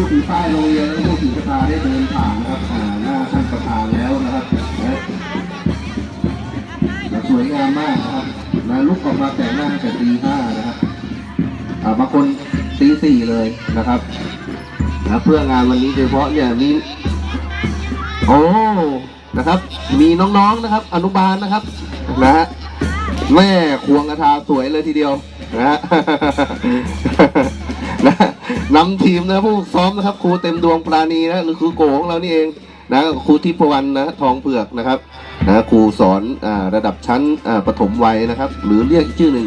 ผู้ถือป้ายโรงเรียนและผู้ถือกระทาได้เดินผ่านนะครับอ่าหน้าท่านประธานแล้วนะครับนะนะสวยงามมากนะครับนะลุกออกมาแต่งหน้าแต่ตีห้านะครับอ่าบางคนตีสี่เลยนะครับนะเพื่องานวันนี้โดยเฉพาะเนี่ยมีโอ้นะครับ มีน้องๆนะครับ อนุบาลนะครับนะฮะแม่ควงกระทาสวยเลยทีเดียวนะฮะ นำทีมนะผู้ซ้อมนะครับครูเต็มดวงปราณีนะหรือครูโกของเรานี่เองนะครูทิพวรรณนะทองเผือกนะครับนะครูสอนอาระดับชั้นอ่าประถมวัยนะครับ หรือเรียกอีกชื่อหนึ่ง